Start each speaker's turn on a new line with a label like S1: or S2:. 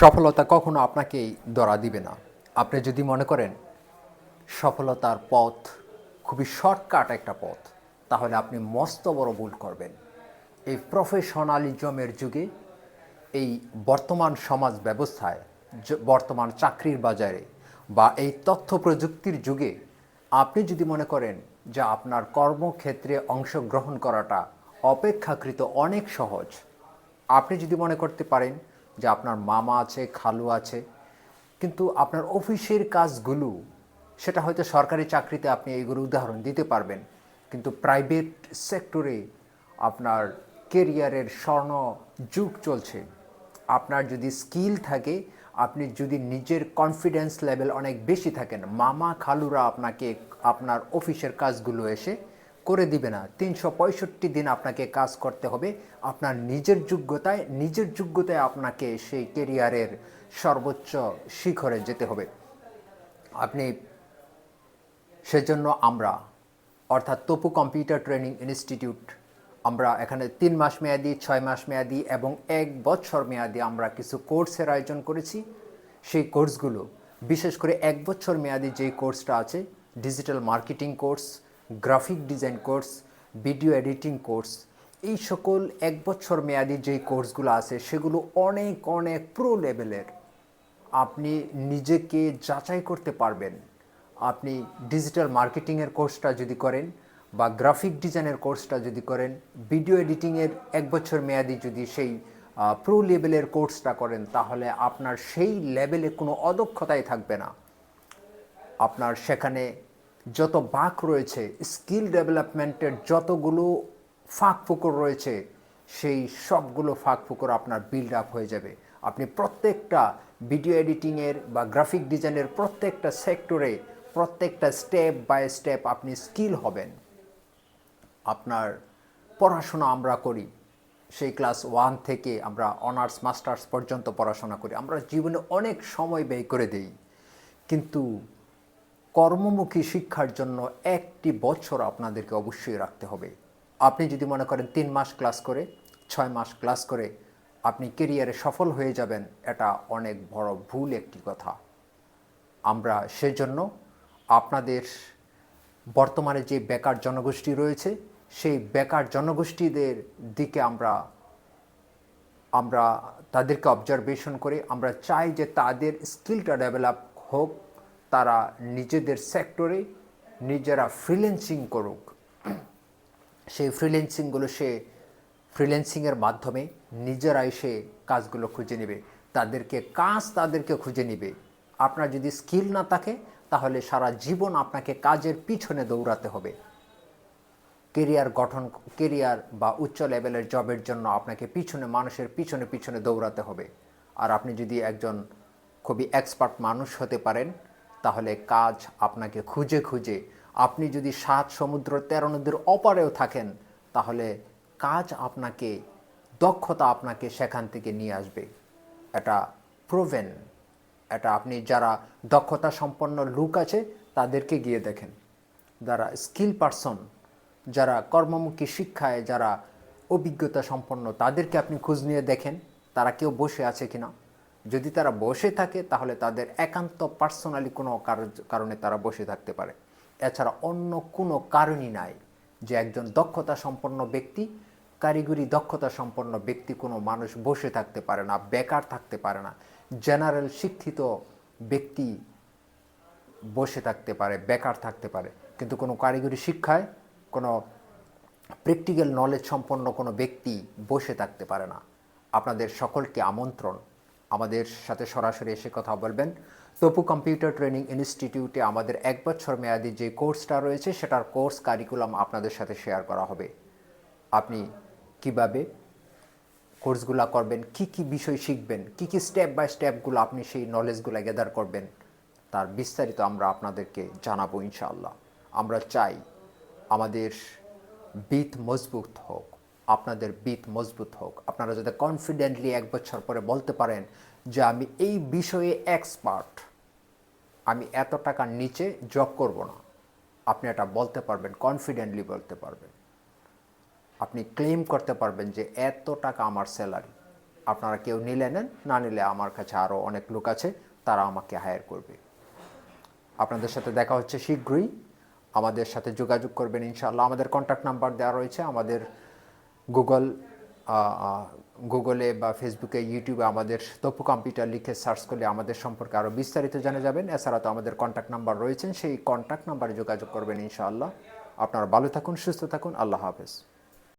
S1: সফলতা কখনো আপনাকেই ধরা দিবে না। আপনি যদি মনে করেন সফলতার পথ খুবই শর্টকাট একটা পথ, তাহলে আপনি মস্ত বড় ভুল করবেন। এই প্রফেশনালিজমের যুগে এই বর্তমান সমাজ ব্যবস্থায় বর্তমান চাকরির বাজারে বা এই তথ্য প্রযুক্তির যুগে আপনি যদি মনে করেন যে আপনার কর্মক্ষেত্রে অংশগ্রহণ করাটা অপেক্ষাকৃত অনেক সহজ, আপনি যদি মনে করতে পারেন যে আপনার মামা আছে, খালু আছে, কিন্তু আপনার অফিসের কাজগুলো, সেটা হয়তো সরকারি চাকরিতে আপনি এইগুলো উদাহরণ দিতে পারবেন, কিন্তু প্রাইভেট সেক্টরে আপনার কেরিয়ারের স্বর্ণ যুগ চলছে। আপনার যদি স্কিল থাকে, আপনি যদি নিজের কনফিডেন্স লেভেল অনেক বেশি থাকেন, মামা, খালুরা আপনাকে, আপনার অফিসের কাজগুলো এসে করে দিবে না। তিনশো পঁয়ষট্টি দিন আপনাকে কাজ করতে হবে। আপনার নিজের যোগ্যতায় নিজের যোগ্যতায় আপনাকে সেই কেরিয়ারের সর্বোচ্চ শিখরে যেতে হবে। আপনি সেজন্য আমরা, অর্থাৎ তপু কম্পিউটার ট্রেনিং ইনস্টিটিউট, আমরা এখানে তিন মাস মেয়াদি, ছয় মাস মেয়াদি এবং এক বছর মেয়াদি আমরা কিছু কোর্সের আয়োজন করেছি। সেই কোর্সগুলো, বিশেষ করে এক বছর মেয়াদি যেই কোর্সটা আছে, digital marketing course graphic design course video editing course এই সকল এক বছর মেয়াদি যেই কোর্সগুলো আছে, সেগুলো অনেক অনেক প্রো লেভেলের আপনি নিজেকে যাচাই করতে পারবেন। আপনি ডিজিটাল মার্কেটিংয়ের কোর্সটা যদি করেন বা গ্রাফিক ডিজাইনের কোর্সটা যদি করেন ভিডিও এডিটিংয়ের এক বছর মেয়াদি যদি সেই প্রো লেভেলের কোর্সটা করেন, তাহলে আপনার সেই লেভেলে কোনো অদক্ষতাই থাকবে না। আপনার সেখানে যত বাক রয়েছে স্কিল ডেভেলপমেন্টের যতগুলো ফাঁক ফুকর রয়েছে, সেই সবগুলো ফাঁক ফুকর আপনার বিল্ড আপ হয়ে যাবে। আপনি প্রত্যেকটা ভিডিও এডিটিংয়ের বা গ্রাফিক ডিজাইনের প্রত্যেকটা সেক্টরে প্রত্যেকটা স্টেপ বাই স্টেপ আপনি স্কিল হবেন। আপনার পড়াশোনা আমরা করি। সেই ক্লাস ওয়ান থেকে আমরা অনার্স মাস্টার্স পর্যন্ত পড়াশোনা করি। আমরা জীবনে অনেক সময় ব্যয় করে দেই। কিন্তু কর্মমুখী শিক্ষার জন্য একটি বছর আপনাদেরকে অবশ্যই রাখতে হবে। আপনি যদি মনে করেন তিন মাস ক্লাস করে, ছয় মাস ক্লাস করে আপনি কেরিয়ারে সফল হয়ে যাবেন, এটা অনেক বড় ভুল একটি কথা। আমরা সেজন্য আপনাদের বর্তমানে যে বেকার জনগোষ্ঠী রয়েছে, সেই বেকার জনগোষ্ঠীদের দিকে আমরা আমরা তাদেরকে অবজারভেশন করে আমরা চাই যে তাদের স্কিলটা ডেভেলপ হোক তারা নিজেদের সেক্টরে নিজেরা ফ্রিল্যান্সিং করুক। সেই ফ্রিল্যান্সিংগুলো সে ফ্রিল্যান্সিংয়ের মাধ্যমে নিজেরাই সে কাজগুলো খুঁজে নেবে। তাদেরকে কাজ তাদেরকে খুঁজে নেবে। আপনার যদি স্কিল না থাকে, তাহলে সারা জীবন আপনাকে কাজের পিছনে দৌড়াতে হবে। কেরিয়ার গঠন কেরিয়ার বা উচ্চ লেভেলের জবের জন্য আপনাকে পিছনে, মানুষের পিছনে পিছনে দৌড়াতে হবে। আর আপনি যদি একজন খুবই এক্সপার্ট মানুষ হতে পারেন তাহলে কাজ আপনাকে খুঁজে খুঁজে, আপনি যদি সাত সমুদ্র তেরো নদীর অপারেও থাকেন, তাহলে কাজ আপনাকে, দক্ষতা আপনাকে সেখান থেকে নিয়ে আসবে। এটা প্রোভেন এটা আপনি যারা দক্ষতা সম্পন্ন লুক আছে, তাদেরকে গিয়ে দেখেন। যারা স্কিল পারসন যারা কর্মমুখী শিক্ষায়, যারা অভিজ্ঞতা সম্পন্ন, তাদেরকে আপনি খোঁজ নিয়ে দেখেন, তারা কেউ বসে আছে কিনা। যদি তারা বসে থাকে, তাহলে তাদের একান্ত পার্সোনালি কোনো কার- কারণে তারা বসে থাকতে পারে। এছাড়া অন্য কোনো কারণই নাই যে একজন দক্ষতা সম্পন্ন ব্যক্তি, কারিগরি দক্ষতা সম্পন্ন ব্যক্তি কোনো মানুষ বসে থাকতে পারে না, বেকার থাকতে পারে না। জেনারেল শিক্ষিত ব্যক্তি বসে থাকতে পারে, বেকার থাকতে পারে। কিন্তু কোনো কারিগরি শিক্ষায়, কোনো প্র্যাকটিক্যাল নলেজ সম্পন্ন কোনো ব্যক্তি বসে থাকতে পারে না। আপনাদের সকলকে আমন্ত্রণ। আমাদের সাথে সরাসরি এসে কথা বলবেন। তপু কম্পিউটার ট্রেনিং ইনস্টিটিউটে আমাদের এক বছর মেয়াদি যে কোর্সটা রয়েছে, সেটার কোর্স কারিকুলাম আপনাদের সাথে শেয়ার করা হবে। আপনি কীভাবে কোর্সগুলো করবেন, কি কি বিষয় শিখবেন, কি কি স্টেপ বাই স্টেপগুলো আপনি সেই নলেজগুলো গ্যাদার করবেন, তার বিস্তারিত আমরা আপনাদেরকে জানাব ইনশাআল্লাহ। আমরা চাই আমাদের বিত মজবুত হোক। আপনাদের বিত মজবুত হোক। আপনারা যাতে কনফিডেন্টলি এক বছর পরে বলতে পারেন যে আমি এই বিষয়ে এক্সপার্ট আমি এত টাকার নিচে জব করব না। আপনি এটা বলতে পারবেন কনফিডেন্টলি বলতে পারবেন। আপনি ক্লেম করতে পারবেন যে এত টাকা আমার স্যালারি আপনারা কেউ নিলে নেন, না নিলে আমার কাছে আরও অনেক লোক আছে, তারা আমাকে হায়ার করবে। আপনাদের সাথে দেখা হচ্ছে শীঘ্রই। আমাদের সাথে যোগাযোগ করবেন ইনশাআল্লাহ। আমাদের কন্ট্যাক্ট নাম্বার দেওয়া রয়েছে। আমাদের গুগল গুগলে বা ফেসবুকে ইউটিউবে আমাদের তপু কম্পিউটার লিখে সার্চ করলে আমাদের সম্পর্কে আরও বিস্তারিত জানা যাবেন। এছাড়া তো আমাদের কন্ট্যাক্ট নাম্বার রয়েছেন, সেই কন্ট্যাক্ট নাম্বারে যোগাযোগ করবেন ইনশাআল্লাহ। আপনারা ভালো থাকুন, সুস্থ থাকুন, আল্লাহ হাফেজ।